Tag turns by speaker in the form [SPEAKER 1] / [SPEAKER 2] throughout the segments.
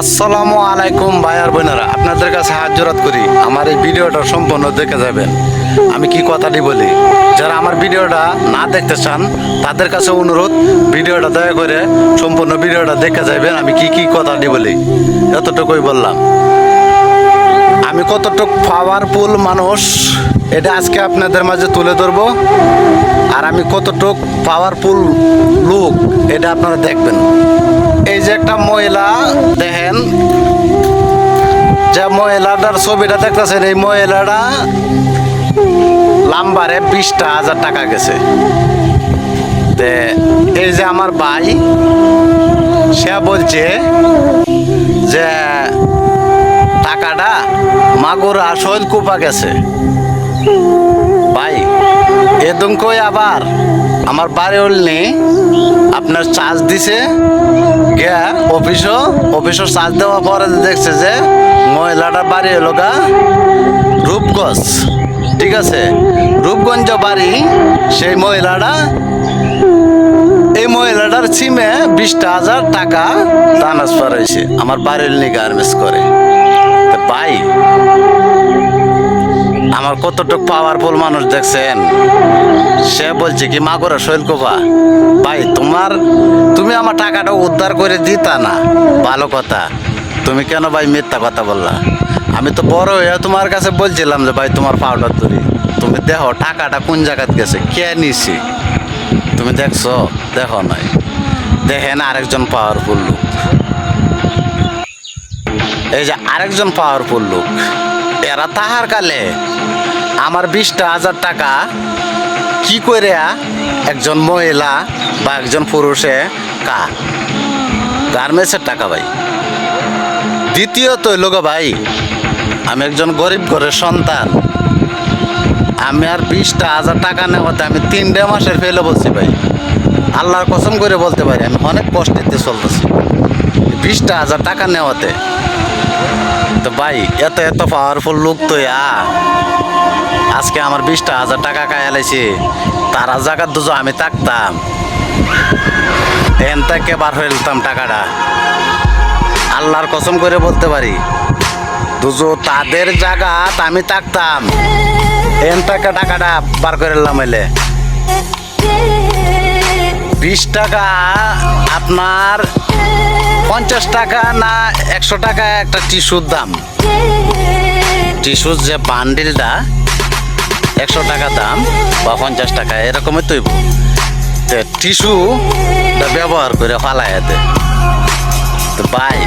[SPEAKER 1] আসসালামু আলাইকুম ভাই আর বোনেরা, আপনাদের কাছে হাত জোরাত করি। আমার এই ভিডিওটা সম্পূর্ণ দেখে যাবেন। আমি কি কথাটি বলি? যারা আমার ভিডিওটা না দেখতে চান, তাদের কাছে অনুরোধ, ভিডিওটা দয়া করে সম্পূর্ণ ভিডিওটা দেখে যাবেন, আমি কি কি কথাটি বলি। এতটুকুই বললাম। আমি কতটুক পাওয়ারফুল মানুষ, এটা আজকে আপনাদের মাঝে তুলে ধরবো। আর আমি কতটুক পাওয়ারফুল লোক, এটা আপনারা দেখবেন। এই যে একটা মহিলা, দেখেন, যে মহিলাটার ছবিটা দেখতেছেন, এই মহিলাটা লাম্বারে বিশটা হাজার টাকা গেছে। তে, এই যে আমার ভাই, সে বলছে যে টাকাটা মাগুর আসল কুপা গেছে। ভাই এদম কই আবার? আমার বাড়ি উলনি আপনার চার্জ দিছে। গিয়া অফিসও অফিসও চার্জ দেওয়ার পরে দেখছে যে মহিলাটা বাড়ি হলো গা রূপগঞ্জ। ঠিক আছে? রূপগঞ্জ বাড়ি, সেই মহিলাটা, এই মহিলাটার সিমে বিশটা হাজার টাকা ট্রান্সফার হয়েছে। আমার বাড়ির নিয়ে গার্মেন্টস করে। ভাই। আমার কতটুক পাওয়ারফুল মানুষ দেখছেন? সে বলছে কি, মা করে শৈলকোপা ভাই, তোমার, তুমি আমার টাকাটা উদ্ধার করে দিতা না। ভালো কথা, তুমি কেন ভাই মিথ্যা কথা বললা? আমি তো বড় হয়ে তোমার কাছে বলছিলাম যে, ভাই, তোমার পাউডার তৈরি তুমি দেখো টাকাটা কোন জায়গাত গেছে, কে নিছি? তুমি দেখছ, দেখো নাই। দেখেন আরেকজন পাওয়ারফুল এই যে আরেকজন পাওয়ারফুল লোক। এরা তাহার কালে আমার বিশটা হাজার টাকা কি করে একজন মহিলা বা একজন পুরুষে কা গার্মেন্টসের টাকা ভাই। দ্বিতীয়ত লোক ভাই, আমি একজন গরিব ঘরের সন্তান। আমি আর বিশটা হাজার টাকা নেওয়াতে আমি তিনটে মাসের ফেলে বলছি ভাই। আল্লাহর কসম করে বলতে পারি, আমি অনেক কষ্টেতে চলতেছি। বিশটা হাজার টাকা নেওয়াতে তো ভাই, এত এত পাওয়ারফুল লোক তো ইয়া। আজকে আমার বিশটা হাজার টাকা কায়ালাইছি তারা জায়গার দুজো আমি থাকতাম। এন থেকে বার হয়ে যেতাম টাকাটা। আল্লাহর কসম করে বলতে পারি, দুজো তাদের জায়গাত আমি থাকতাম। এন থেকে টাকাটা বার করে এলাম এলে। বিশ টাকা আপনার পঞ্চাশ টাকা না একশো টাকা একটা টিস্যুর দাম? টিস্যুর যে বান্ডিলটা, একশো টাকা দাম বা পঞ্চাশ টাকা, এরকমই তৈব। টিস্যুটা ব্যবহার করে ফালাই দে। তো ভাই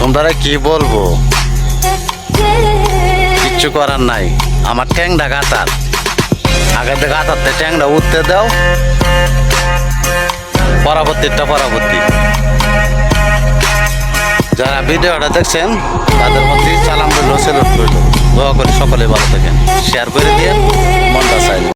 [SPEAKER 1] তোমরা কি বলব? কিচ্ছু করার নাই। আমার ট্যাংটা গাতার আগে গাতারতে ট্যাংটা উঠতে দাও। পরবর্তীটা পরবর্তী। যারা ভিডিওটা দেখছেন, তাদের মধ্যে চালাম রইল সেলুট দোয়া করে সকলে ভালো থাকেন। শেয়ার করে দিয়ে মনটা চাই।